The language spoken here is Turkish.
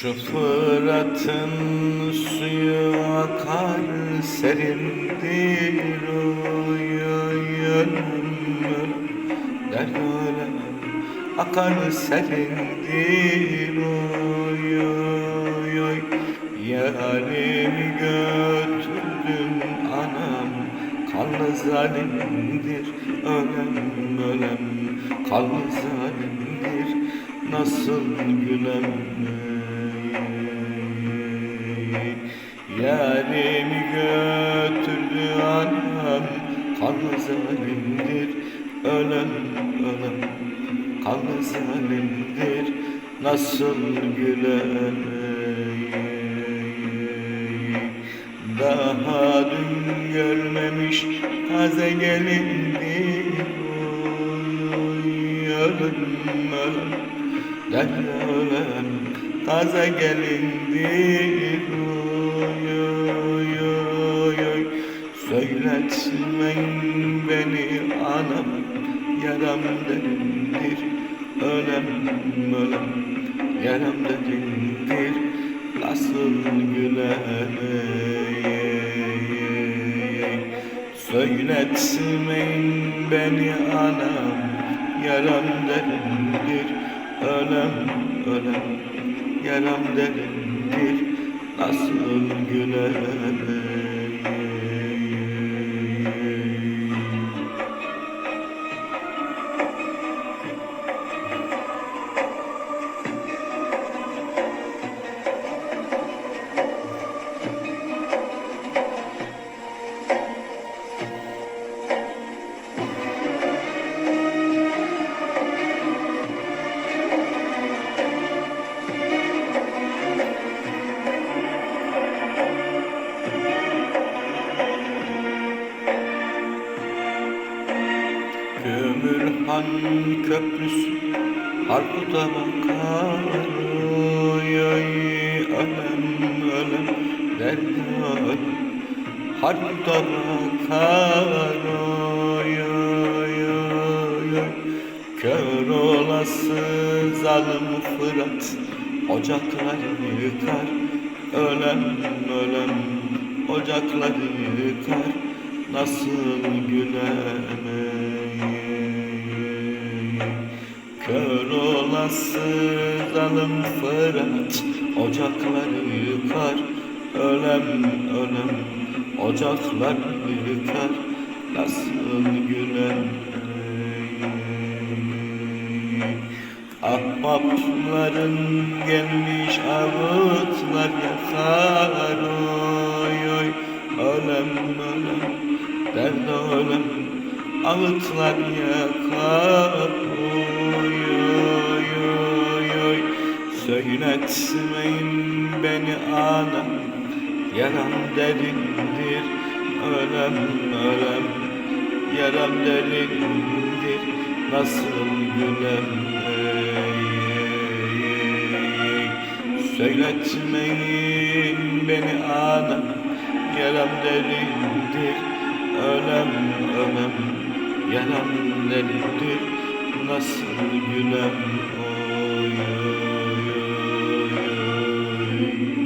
Şu Fırat'ın suyu akar serindir Dert ölem akar serindir oy Yarimi götürdün anam Kanlı zalimdir ölem ölem Kanlı zalimdir nasıl gülem Yarimi götürdü anam Kanlı zalimdir ölem ölem Kanlı zalimdir nasıl gülem Daha dün görmemiş taze gelindi Oy, ölüm ölüm. Dert ölüm taze gelindi. Söyletmeyin beni anam Yaram derindir Ölem ölem Yaram derindir Nasıl güleyim? Söyletmeyin beni anam Yaram derindir Ölem ölem Yaram derindir Nasıl güleyim Kömürhan köprüsü Harput'a bakar oy ölem ölem Derya Harput'a bakar oy oy Kör olası zalim Fırat Ocakları yıkar. Ölem ölem Ocakları yıkar. Nasıl gülemeyim olası zalim Fırat Ocakları yıkar. Ölem ölem Ocakları yıkar. Nasıl gülemeyim Ahbapların gelmiş ağıtlar yakar. Oy oy Ölem ölem dert ölem ağıtlar yakar. Oy oy Söyletmeyin beni anam yaram derindir. Ölem ölem yaram derindir. Nasıl gülem ey, ey, ey. Söyletmeyin beni anam Yaram derindir. Ölem ölem Yaram derindir. Nasıl gülem oy you.